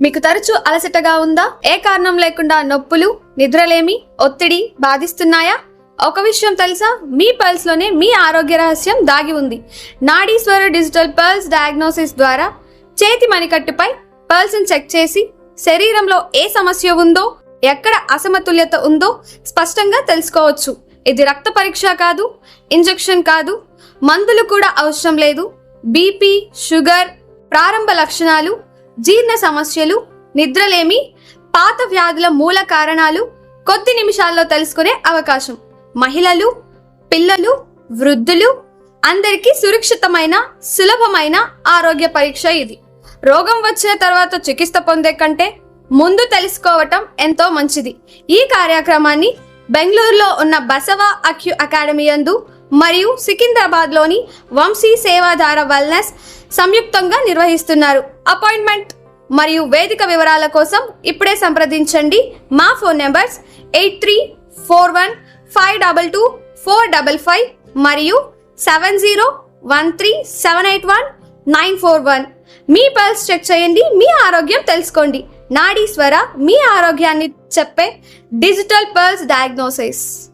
మీకు తరచూ అలసటగా ఉందా? ఏ కారణం లేకుండా నొప్పులు నిద్రలేమి ఒత్తిడి బాధిస్తున్నాయా? ఒక విషయం తెలుసా? మీ పల్స్లోనే మీ ఆరోగ్య రహస్యం దాగి ఉంది. నాడీశ్వర డిజిటల్ పల్స్ డయాగ్నోసిస్ ద్వారా చేతి మణికట్టుపై పల్స్ చెక్ చేసి శరీరంలో ఏ సమస్య ఉందో ఎక్కడ అసమతుల్యత ఉందో స్పష్టంగా తెలుసుకోవచ్చు. ఇది రక్త పరీక్ష కాదు ఇంజెక్షన్ కాదు మందులు కూడా అవసరం లేదు. బీపీ షుగర్ ప్రారంభ లక్షణాలు జీర్ణ సమస్యలు నిద్రలేమి పాత వ్యాధుల మూల కారణాలు కొద్ది నిమిషాల్లో తెలుసుకునే అవకాశం. మహిళలు పిల్లలు వృద్ధులు అందరికీ సురక్షితమైన సులభమైన ఆరోగ్య పరీక్ష ఇది. రోగం వచ్చిన తర్వాత చికిత్స పొందే కంటే ముందు తెలుసుకోవటం ఎంతో మంచిది. ఈ కార్యక్రమాన్ని బెంగళూరులో ఉన్న బసవ అక్యు అకాడమీ యందు మరియు సికింద్రాబాద్లోని వంశీ సేవాధార వెల్నెస్ సంయుక్తంగా నిర్వహిస్తున్నారు. అపాయింట్మెంట్ మరియు వేదిక వివరాల కోసం ఇప్పుడే సంప్రదించండి. మా phone numbers eight three four one five double two four double five మరియు seven zero one three seven eight one nine four one. మీ పల్స్ చెక్ చేయండి మీ ఆరోగ్యం తెలుసుకోండి. నాడీ స్వర మీ ఆరోగ్యాన్ని చెప్పే డిజిటల్ పల్స్ డయాగ్నోసిస్.